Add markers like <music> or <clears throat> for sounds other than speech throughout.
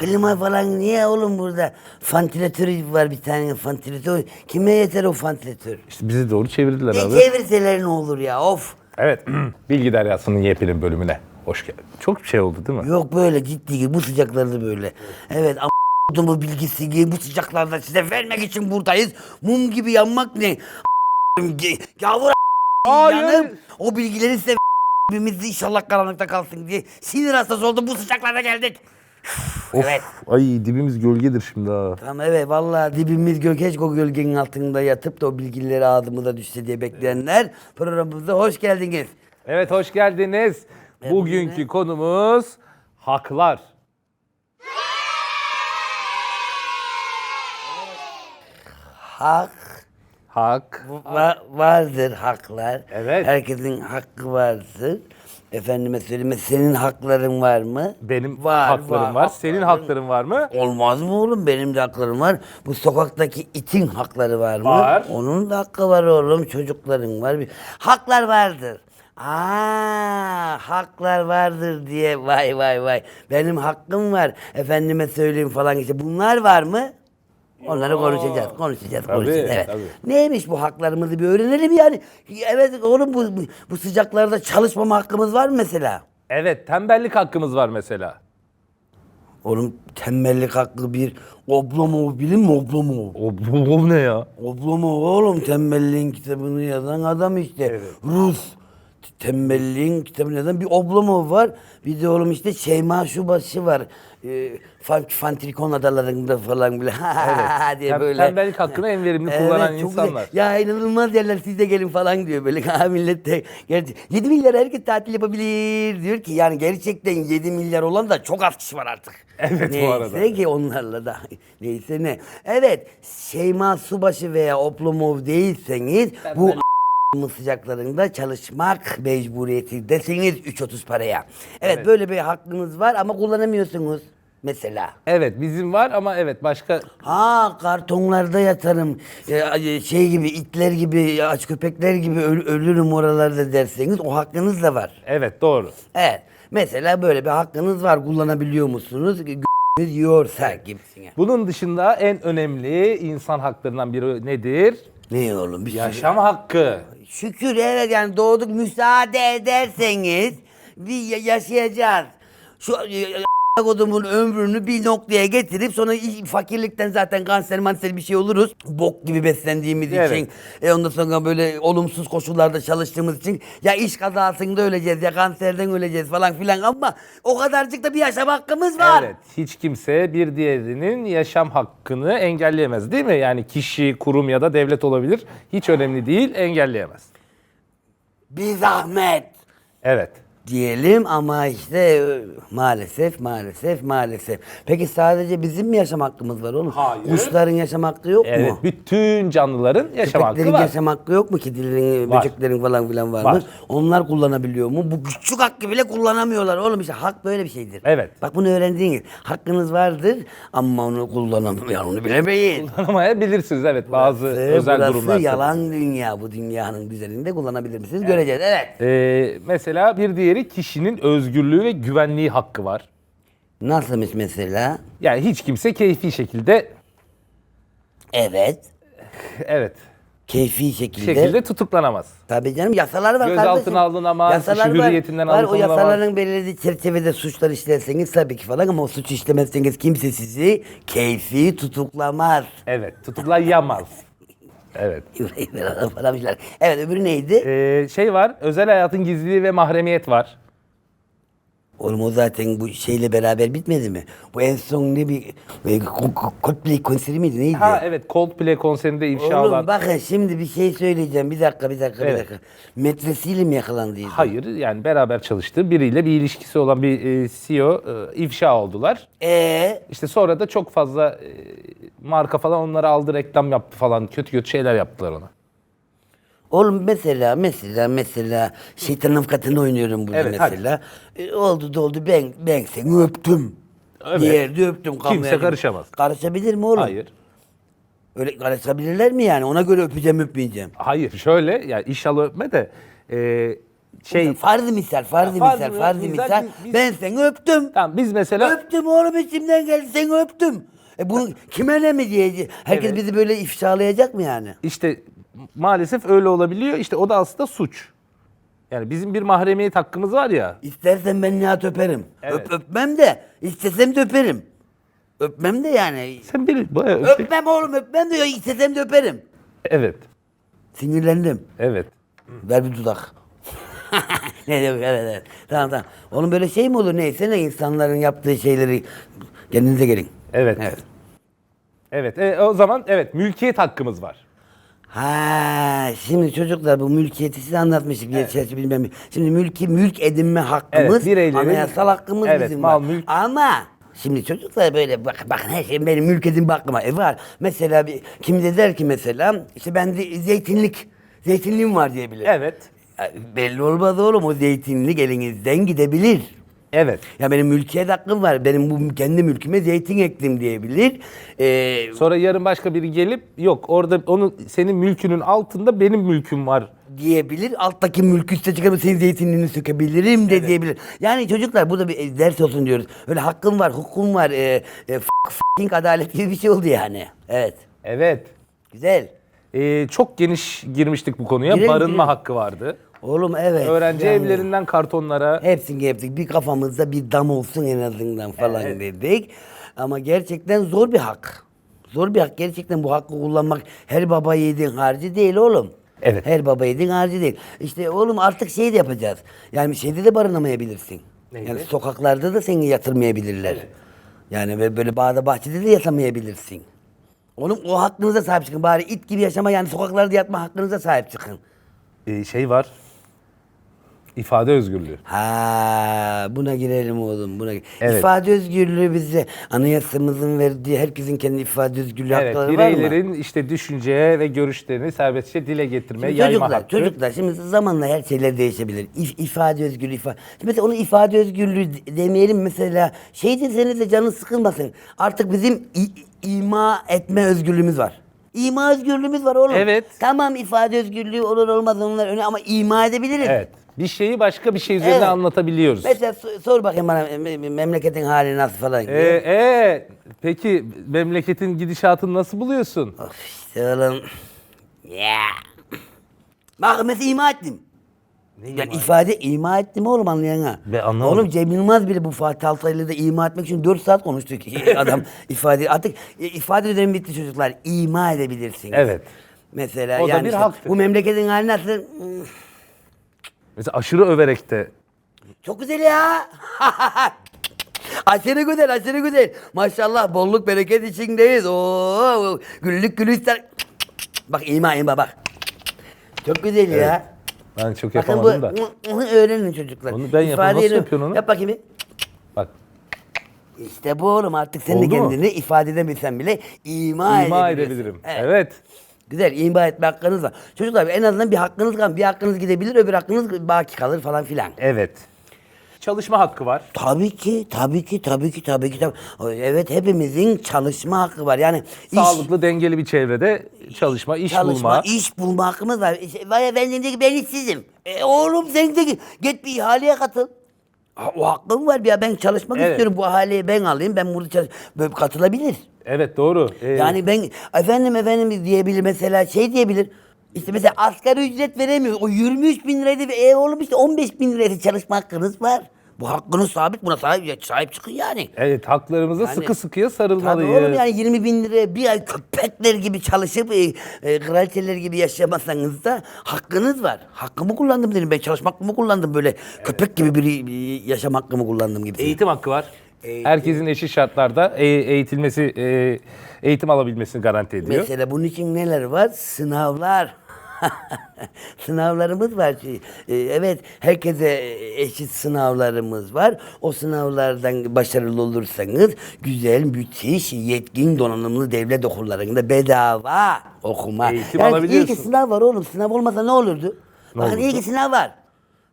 Klima falan niye oğlum burada? Fantilatör var bir tane fantilatör. Kime yeter o fantilatör? İşte bizi doğru çevirdiler Ne abi. çevirseler ne olur ya of. Evet. <clears throat> Bilgi Deryası'nın yepyeni bölümüne. Hoş geldin. Çok şey oldu değil mi? Yok böyle ciddi gibi bu sıcaklarda böyle. Evet ama bu bilgisi gibi bu sıcaklarda size vermek için buradayız. Mum gibi yanmak ne? Yavur Hayır. yanıp o bilgileri size hepimiz inşallah karanlıkta kalsın diye sinir hastası oldum bu sıcaklarda geldik. Of, Evet. Ay dibimiz gölgedir şimdi ha. Tamam evet vallahi dibimiz gök keşke o gölgenin altında yatıp da o bilgileri ağzımıza düşse diye bekleyenler programımıza hoş geldiniz. Evet hoş geldiniz. Ve Bugünkü bugüne- konumuz haklar. Hak Hak. va- vardır haklar. Evet. Herkesin hakkı vardır. Efendime söyleme senin hakların var mı? Benim Var, haklarım var. var. Senin hakların var mı? Olmaz mı oğlum? Benim de haklarım var. Bu sokaktaki itin hakları var mı? Var. Onun da hakkı var oğlum. Çocukların var. Haklar vardır. Aa, haklar vardır diye vay vay vay. Benim hakkım var. Efendime söyleyeyim falan işte. Bunlar var mı? Onları konuşacağız, konuşacağız, Tabii, konuşacağız. Evet. tabii. Neymiş bu haklarımızı bir öğrenelim yani. Evet oğlum bu, bu, sıcaklarda çalışmama hakkımız var mı mesela? Evet tembellik hakkımız var mesela. Oğlum tembellik hakkı bir Oblomov bilin mi Oblomov? O bu, bu ne ya? Oblomov oğlum tembelliğin kitabını yazan adam işte. Rus. Tembelliğin kitabını yazan bir Oblomov var. Bir de oğlum işte Şeyma Şubaşı var. Fan- Fantrikon adalarında falan bile <laughs> diye Tem- böyle. tembellik hakkını en verimli <laughs> kullanan çok insanlar. güzel. Ya inanılmaz yerler siz de gelin falan diyor böyle. <laughs> Ha millet de gerçi 7 milyar herkes tatil yapabilir diyor ki yani gerçekten 7 milyar olan da çok az kişi var artık. Evet, bu Neyse arada. ki onlarla da neyse ne. Evet Şeyma Subaşı veya Oplomov değilseniz bu a**ımın sıcaklarında çalışmak mecburiyetindesiniz 3.30 paraya. Evet, Evet. böyle bir hakkınız var ama kullanamıyorsunuz mesela. Evet bizim var ama evet başka Ha kartonlarda yatarım. Ee, şey gibi itler gibi aç köpekler gibi öl- ölürüm oralarda derseniz o hakkınız da var. evet doğru. Evet. Mesela böyle bir hakkınız var. Kullanabiliyor musunuz? G***niz yiyorsa gibisine. Bunun dışında en önemli insan haklarından biri nedir? Ne oğlum bir Yaşam hakkı. Şükür evet yani doğduk müsaade ederseniz bir ya- yaşayacağız. Şu kodumun ömrünü bir noktaya getirip sonra fakirlikten zaten kanser manser bir şey oluruz. Bok gibi beslendiğimiz Evet. için. E ondan sonra böyle olumsuz koşullarda çalıştığımız için ya iş kazasında öleceğiz ya kanserden öleceğiz falan filan ama o kadarcık da bir yaşam hakkımız var. Evet, hiç kimse bir diğerinin yaşam hakkını engelleyemez değil mi? Yani kişi, kurum ya da devlet olabilir. Hiç önemli değil, engelleyemez. Bir zahmet. Evet. Diyelim ama işte e, maalesef maalesef maalesef. Peki sadece bizim mi yaşam hakkımız var oğlum? Hayır. Kuşların yaşam hakkı yok Evet, mu? bütün canlıların yaşam hakkı Köpeklerin var. yaşam hakkı yok mu? Kedilerin, Var. böceklerin falan filan var, Var. mı? Onlar kullanabiliyor mu? Bu küçük hakkı bile kullanamıyorlar oğlum işte hak böyle bir şeydir. Evet. Bak bunu öğrendiğiniz hakkınız vardır ama onu kullanamıyor onu bilemeyin. Kullanamayabilirsiniz evet bazı Burası- özel burası durumlar. yalan dünya bu dünyanın düzeninde kullanabilir misiniz? Göreceğiz evet. Ee, mesela bir diğeri kişinin özgürlüğü ve güvenliği hakkı var. Nasılmış mesela? Yani hiç kimse keyfi şekilde Evet. evet Keyfi şekilde. şekilde tutuklanamaz. Tabii canım yasalar var Gözaltına kardeşim. alınamaz, kişi hürriyetinden var. O alınamaz. yasaların belirlediği çerçevede suçlar işlerseniz tabii ki falan ama o suç işlemezseniz kimse sizi keyfi tutuklamaz. Evet, tutuklayamaz. Evet. <laughs> falan bir şeyler. Evet öbürü neydi? Ee, şey var, özel hayatın gizliliği ve mahremiyet var. Oğlum o zaten bu şeyle beraber bitmedi mi? Bu en son ne bir e, Coldplay konseri miydi neydi? Ha evet, Coldplay konserinde ifşa Oğlum olan... bakın şimdi bir şey söyleyeceğim. Bir dakika bir dakika bir Evet. dakika. Metresiyle mi yakalandıydı? Hayır, yani beraber çalıştığı biriyle bir ilişkisi olan bir e, CEO e, ifşa oldular. Eee? İşte sonra da çok fazla e, marka falan onları aldı, reklam yaptı falan. Kötü kötü şeyler yaptılar ona. Oğlum mesela mesela mesela şeytanın katını oynuyorum burada Evet, mesela. E, oldu da oldu ben ben seni öptüm. Evet. Yerde öptüm kamerayı. Kimse karışamaz. Karışabilir mi oğlum? Hayır. Öyle karışabilirler mi yani? Ona göre öpeceğim öpmeyeceğim. Hayır şöyle yani inşallah öpme de e, şey Farzı misal, Ya farz misal, mı? Biz misal. zaten biz- Ben seni öptüm. Tamam biz mesela Öptüm oğlum içimden geldi seni öptüm. E bunu kime ne mi diyecek? Herkes bizi böyle ifşalayacak mı yani? işte maalesef öyle olabiliyor. İşte o da aslında suç. Yani bizim bir mahremiyet hakkımız var ya. İstersen ben Nihat öperim. Evet. Öp, öpmem de. İstesem de öperim. Öpmem de yani. Sen bir bayağı öpecek- Öpmem oğlum öpmem de istesem de öperim. Evet. Sinirlendim. Evet. Ver bir dudak. <laughs> ne diyor? Evet, evet. Tamam tamam. Oğlum böyle şey mi olur neyse ne insanların yaptığı şeyleri kendinize gelin. Evet. Evet. Evet. E, o zaman evet mülkiyet hakkımız var. Ha şimdi çocuklar bu mülkiyeti size anlatmıştık geçerçi bilmem. Şimdi mülki mülk edinme hakkımız Evet, anayasal hakkımız Evet, bizim mal, var. mülk- Ama şimdi çocuklar böyle bak bakın her şey benim mülk edinme hakkıma e var. Mesela bir kim de der ki mesela işte ben de zeytinlik zeytinliğim var diyebilir. Evet. Ya, Belli olmaz oğlum o zeytinlik elinizden gidebilir. Evet. Ya benim mülkiyet hakkım var. Benim bu kendi mülküme zeytin ektim diyebilir. Ee, Sonra yarın başka biri gelip yok orada onun senin mülkünün altında benim mülküm var. diyebilir. Alttaki mülkü üste çıkarıp senin zeytinliğini sökebilirim de diyebilir. Yani çocuklar bu da bir e, ders olsun diyoruz. Öyle hakkım var, hukukum var, e, e, f***ing adalet gibi bir şey oldu yani. Evet. Evet. Güzel. E, çok geniş girmiştik bu konuya. Girelim, Barınma girelim. hakkı vardı. Oğlum evet. Öğrenci yani evlerinden kartonlara. Hepsini yaptık. Bir kafamızda bir dam olsun en azından falan dedik. Ama gerçekten zor bir hak. Zor bir hak. Gerçekten bu hakkı kullanmak her baba yiğidin harcı değil oğlum. Evet. Her baba yiğidin harcı değil. İşte oğlum artık şey de yapacağız. Yani şeyde de barınamayabilirsin. Neydi? Yani sokaklarda da seni yatırmayabilirler. Yani ve böyle bağda bahçede de yatamayabilirsin. Onun o hakkınıza sahip çıkın. Bari it gibi yaşama yani sokaklarda yatma hakkınıza sahip çıkın. E, şey var. İfade özgürlüğü. Ha, buna girelim oğlum. Buna. Evet. İfade özgürlüğü bize anayasamızın verdiği herkesin kendi ifade özgürlüğü Evet, hakları var mı? bireylerin işte düşünce ve görüşlerini serbestçe dile getirme, Şimdi yayma çocuklar, hakkı. çocuklar şimdi zamanla her şeyler değişebilir. İf, ifade özgürlüğü, ifade. Şimdi mesela onu ifade özgürlüğü de- demeyelim mesela. Şey deseniz de canın sıkılmasın. Artık bizim ima etme özgürlüğümüz var. İma özgürlüğümüz var oğlum. Evet. Tamam ifade özgürlüğü olur olmaz onlar öne ama ima edebiliriz. Evet. Bir şeyi başka bir şey üzerine Evet. anlatabiliyoruz. Mesela so- sor bakayım bana me- memleketin hali nasıl falan. Ee, ee, peki memleketin gidişatını nasıl buluyorsun? Of işte oğlum. Ya. Bak mesela ima ettim. yani ifade ima ettim oğlum anlayan ha. Ben anlamadım. Oğlum Cem Yılmaz bile bu Fatih Altaylı'da ima etmek için 4 saat konuştu ki <laughs> adam ifade. Artık e, ifade dönemi bitti çocuklar. İma edebilirsiniz. Evet. Mesela O da yani bir işte haktır. bu memleketin hali nasıl? Hmm, Mesela aşırı överek de Çok güzel ya. <laughs> aşırı güzel, aşırı güzel. Maşallah bolluk bereket içindeyiz. Oo, güllük gülistanlık. Bak ima ima bak. Çok güzel ya. ben çok Bakın yapamadım bu da. onu öğrenin çocuklar. Onu ben yapamam. Nasıl İfadeyi- yapıyorsun onu? Yap bakayım bir. Bak İşte bu oğlum artık sen de Oldu mu? kendini ifade edemesen bile ima, ima edebilirsin. edebilirim. Evet. Güzel ima etme hakkınız var. Çocuklar en azından bir hakkınız kalır. Bir hakkınız gidebilir öbür hakkınız baki kalır falan filan. Evet. Çalışma hakkı var. Tabii ki, tabii ki, tabii ki, tabii ki. Tabii. Evet hepimizin çalışma hakkı var. Yani Sağlıklı, dengeli bir çevrede çalışma, iş çalışma, bulma. iş bulma hakkımız var. İşte, vay efendim ki ben işsizim. E, oğlum sen de git bir ihaleye katıl. Ha, O hakkım var ya ben çalışmak Evet. istiyorum bu ihaleyi ben alayım ben burada çalış böyle katılabilir. Evet doğru. Ee, Yani ben efendim efendim diyebilir mesela şey diyebilir. İşte mesela asgari ücret veremiyor. O 23 bin liraydı. E oğlum işte 15 bin liraydı çalışma hakkınız var. Bu hakkınız sabit buna sahip, sahip çıkın yani. Evet haklarımıza Yani- sıkı sıkıya Tabii sarılmalıyız. oğlum yani 20 bin liraya bir ay köpekler gibi çalışıp e, e, kraliçeler gibi yaşamasanız da hakkınız var. Hakkımı kullandım dedim ben çalışma hakkımı kullandım böyle köpek gibi bir, bir yaşam hakkımı kullandım gibi. Eğitim hakkı var. Eğitim. Herkesin eşit şartlarda e- eğitilmesi, e, eğitim alabilmesini garanti ediyor. Mesela bunun için neler var? Sınavlar. <laughs> Sınavlarımız var. Ee, Evet, herkese eşit sınavlarımız var. O sınavlardan başarılı olursanız güzel, müthiş, yetkin, donanımlı devlet okullarında bedava okuma. Eğitim yani iyi alabiliyorsun. ki sınav var oğlum. Sınav olmasa ne olurdu? Ne Bakın iyi olurdu? ki sınav var.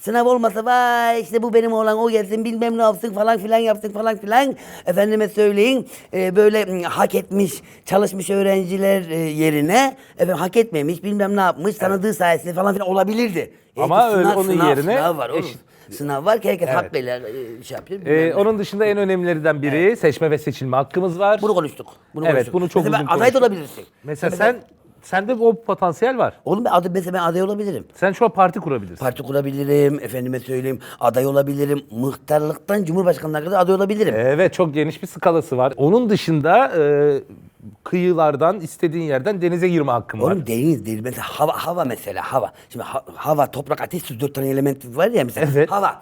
Sınav olmasa vay işte bu benim oğlan o gelsin bilmem ne yapsın falan filan yapsın falan filan. Efendime söyleyin e, böyle hak etmiş çalışmış öğrenciler e, yerine efendim hak etmemiş bilmem ne yapmış tanıdığı sayesinde falan filan olabilirdi. E, Ama öyle onun yerine sınav var oğlum. eşit- Sınav var ki herkes Evet. hakkıyla e, şey yapıyor. Ee, ne. onun dışında en önemlilerinden biri seçme ve seçilme hakkımız var. Bunu konuştuk. Bunu Evet, konuştuk. bunu çok Mesela uzun ben aday da konuştuk. olabilirsin. Mesela sen sende o potansiyel var. Oğlum ben aday, mesela ben aday olabilirim. Sen şu an parti kurabilirsin. Parti kurabilirim, efendime söyleyeyim aday olabilirim. Muhtarlıktan Cumhurbaşkanlığına kadar aday olabilirim. Evet çok geniş bir skalası var. Onun dışında e, kıyılardan istediğin yerden denize girme hakkın var. Oğlum deniz değil. Mesela hava, hava mesela hava. Şimdi ha- hava, toprak, ateş, su dört tane element var ya mesela. Evet. Hava.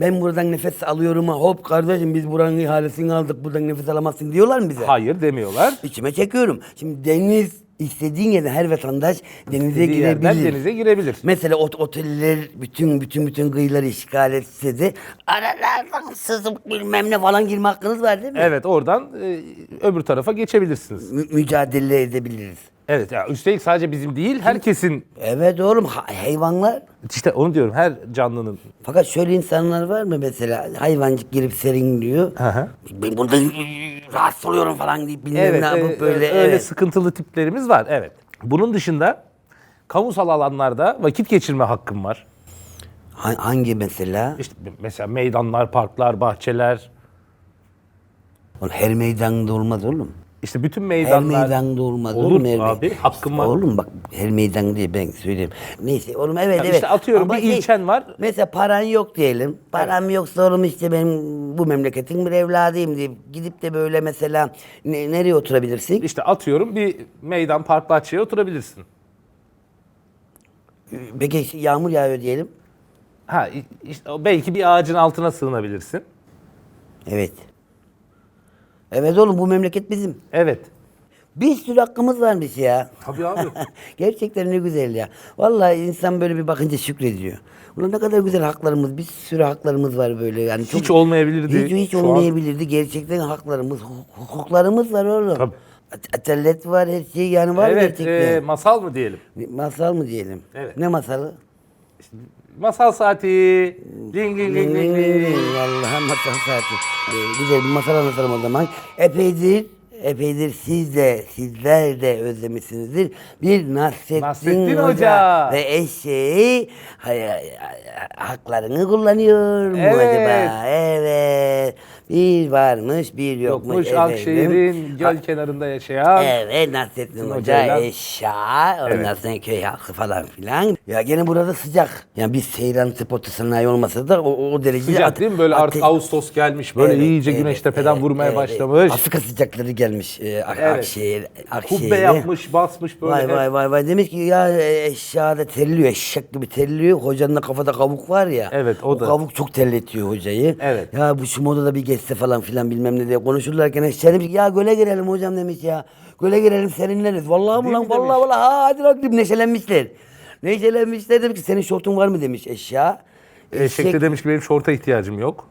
Ben buradan nefes alıyorum. Hop kardeşim biz buranın ihalesini aldık. Buradan nefes alamazsın diyorlar mı bize? Hayır demiyorlar. İçime çekiyorum. Şimdi deniz istediğin yerden her vatandaş denize İstediği yerden girebilir. denize girebilir. Mesela ot oteller bütün bütün bütün kıyıları işgal etse de aralardan sızıp bilmem ne falan girme hakkınız var değil mi? Evet oradan e, öbür tarafa geçebilirsiniz. Mü- mücadele edebiliriz. Evet ya üstelik sadece bizim değil herkesin Evet oğlum ha- hayvanlar. işte onu diyorum her canlının Fakat şöyle insanlar var mı mesela hayvancık girip serinliyor. Hı hı. Ben burada rahatsız oluyorum falan deyip bilmem evet ne yapıp e, böyle. öyle evet. sıkıntılı tiplerimiz var evet. Bunun dışında kamusal alanlarda vakit geçirme hakkım var. Ha- hangi mesela? İşte mesela meydanlar, parklar, bahçeler. Oğlum her meydanda olmaz oğlum. İşte bütün Her meydanlar. meydanda olmaz. Olur oğlum, her abi, hakkım var. Oğlum bak her meydan diye ben söyleyeyim. Neyse oğlum evet Ya evet. işte atıyorum bir şey, ilçen var. Mesela paran yok diyelim. Param yoksa oğlum işte ben bu memleketin bir evladıyım deyip gidip de böyle mesela ne- nereye oturabilirsin? İşte atıyorum bir meydan, park, bahçeye oturabilirsin. Peki işte yağmur yağıyor diyelim. Ha işte belki bir ağacın altına sığınabilirsin. Evet. Evet oğlum bu memleket bizim. Evet. Bir sürü hakkımız varmış ya. Tabii abi. <laughs> Gerçekten ne güzel ya. Vallahi insan böyle bir bakınca şükrediyor. Ulan ne kadar güzel haklarımız, bir sürü haklarımız var böyle yani. Hiç olmayabilirdi Hiç, hiç şu an. olmayabilirdi. Gerçekten haklarımız, hu- hukuklarımız var oğlum. Tabii. At- Adalet var, her şey yani var evet, gerçekten. e, masal mı diyelim? Masal mı diyelim? Evet. Ne masalı? Masal saati. Ding ding ding ding ding. Vallahi masal saati. Ee, güzel bir masal anlatalım o zaman. Epeydir, epeydir siz de, sizler de özlemişsinizdir. Bir Nasrettin, Nasrettin Hoca, Hoca. ve eşeği hay- hay- haklarını kullanıyor mu Evet. acaba? Evet. Bir varmış, bir yokmuş. Yokmuş efendim. Akşehir'in göl kenarında yaşayan. Evet Nasrettin Hoca Hocayla- eşya, ondan sonra köy halkı falan filan. Ya gene burada sıcak. Yani bir seyran spotu sanayi olmasa da o, o derece Sıcak ate- değil mi? Böyle artık Ağustos gelmiş. Böyle Evet, iyice evet, güneş tepeden evet, vurmaya evet. başlamış. Afrika sıcakları gelmiş e, Ak- Evet. Akşehir, Akşehir'e. Kubbe yapmış, basmış böyle. Vay vay vay vay demiş ki ya eşya da terliyor eşek gibi terliyor. Hocanın da kafada kavuk var ya. Evet, o da. kavuk çok terletiyor hocayı. Evet. Ya bu şu modada bir geçse falan filan bilmem ne diye konuşurlarken eşya demiş ki ya göle girelim hocam demiş ya. Göle girelim serinleriz. Vallahi mı Değil lan mi vallahi demiş? vallahi ha, hadi lan deyip neşelenmişler. Neşelenmişler demiş ki senin şortun var mı demiş eşya. Eşek de demiş ki benim şorta ihtiyacım yok.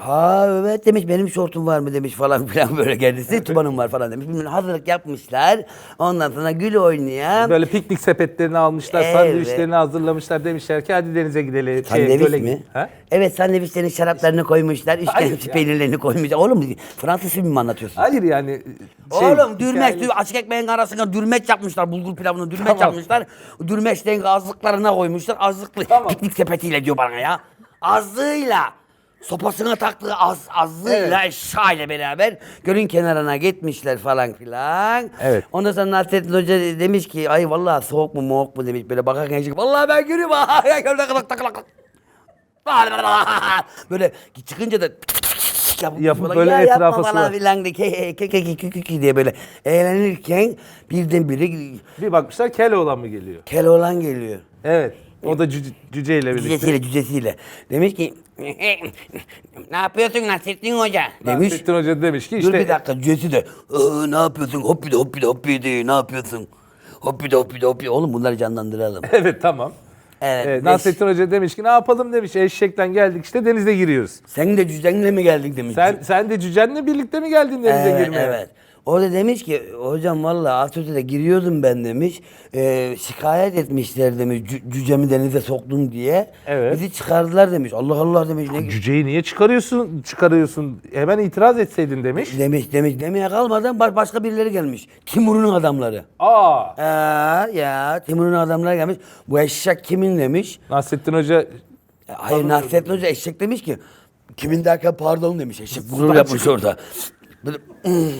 Ha evet demiş benim şortum var mı demiş falan filan böyle kendisi tubanım var falan demiş. Bilmem, hazırlık yapmışlar. Ondan sonra gül oynayan. Böyle piknik sepetlerini almışlar, Evet. sandviçlerini hazırlamışlar. Demişler ki hadi denize gidelim. Şey, Sandviç göle- mi? Ha? Evet sandviçlerin şaraplarını koymuşlar. Hayır ya. peynirlerini koymuşlar. Oğlum Fransız filmi mi anlatıyorsun? Hayır yani. şey, Oğlum dürmeç, hikaye- dür, açık ekmeğin arasına dürmeç yapmışlar. Bulgur pilavını dürmeç Tamam. yapmışlar. Dürmeçlerin azlıklarına koymuşlar. Azlıklı Tamam. piknik sepetiyle diyor bana ya. Azlığıyla. Sopasına taktığı az, azlığıyla eşya ile beraber gölün kenarına gitmişler falan filan. Evet. Ondan sonra Nasrettin Hoca demiş ki ay vallahi soğuk mu moğuk mu demiş böyle bakarken eşek, vallahi ben görüyorum. <laughs> böyle çıkınca da yapıp Yapıp falan, böyle "Ya etrafa falan sular." filan diye böyle eğlenirken birdenbire Bir bakmışlar Keloğlan mı geliyor? Keloğlan geliyor. Evet. O da cüce, cüceyle birlikte. Cücesiyle cücesiyle. Demiş ki ne yapıyorsun Nasrettin Hoca? Demiş. Nasrettin Hoca demiş ki Dur işte bir dakika cücesi de "Aa, ne yapıyorsun hoppi de hoppi de hoppi de ne yapıyorsun? Hoppi de hoppi de hoppi. Oğlum bunları canlandıralım. <laughs> evet tamam. Evet, Ee. Nasrettin Hoca demiş ki ne yapalım demiş. Eşekten geldik işte denize giriyoruz. Sen de cücenle mi geldin demiş. Sen sen de cücenle birlikte mi geldin denize evet, girmeye? evet. O da demiş ki hocam valla Atatürk'e giriyordum ben demiş. Ee, şikayet etmişler demiş cü- cücemi denize soktum diye. Evet. Bizi çıkardılar demiş. Allah Allah demiş. Ne, Cüceyi niye çıkarıyorsun? Çıkarıyorsun. Hemen itiraz etseydin demiş. demiş demiş demeye kalmadan baş- başka birileri gelmiş. Timur'un adamları. Aa. Ee, ya Timur'un adamları gelmiş. Bu eşek kimin demiş. Nasrettin Hoca E, Hayır Nasrettin Hoca eşek demiş ki kimin derken pardon demiş. Eşek gurur yapmış orada. Böyle, "Hmm,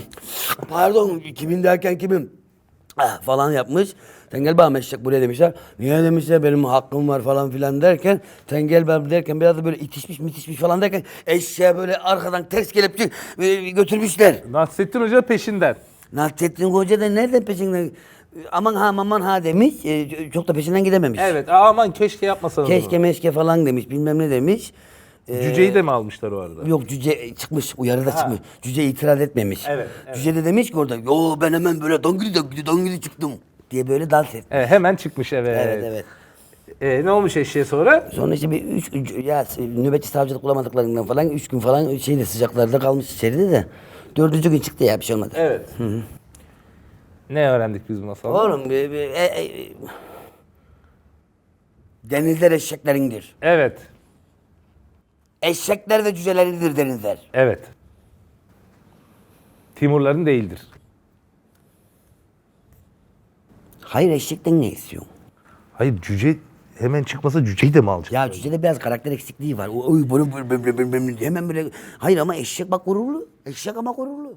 pardon kimin derken kimin Ah, falan yapmış. Tengel Bağım eşek buraya demişler. Niye demişler benim hakkım var falan filan derken Tengel Bağım derken biraz da böyle itişmiş mitişmiş falan derken eşeğe böyle arkadan ters e, götürmüşler. Nasrettin Hoca peşinden. Nasrettin Hoca da nereden peşinden aman ha aman ha demiş. E, çok da peşinden gidememiş. Evet aman keşke yapmasanız Keşke meşke falan demiş bilmem ne demiş. Cüceyi de mi almışlar o arada? Yok cüce çıkmış uyarıda çıkmış. Cüce itiraz etmemiş. Evet, evet. Cüce de demiş ki orada yo ben hemen böyle dongili dongili dongili çıktım diye böyle dans etti. Evet, hemen çıkmış evet. Evet evet. Ee, ne olmuş eşeğe sonra? Sonra işte bir üç, üç- ya nöbetçi savcılık bulamadıklarından falan üç gün falan şeyde sıcaklarda kalmış içeride de. Dördüncü gün çıktı ya bir şey olmadı. Evet. Ne öğrendik biz masalda? Oğlum bir, bir, e, e, denizler eşeklerindir. Evet. Eşekler ve cücelerindir denizler. Evet. Timurların değildir. Hayır eşekten ne istiyorsun? Hayır cüce hemen çıkmasa cüceyi de mi alacak? Ya cücede biraz karakter eksikliği var. O- Oy, böyle, böyle, böyle, böyle, hemen böyle. Hayır ama eşek bak gururlu. Eşek ama gururlu.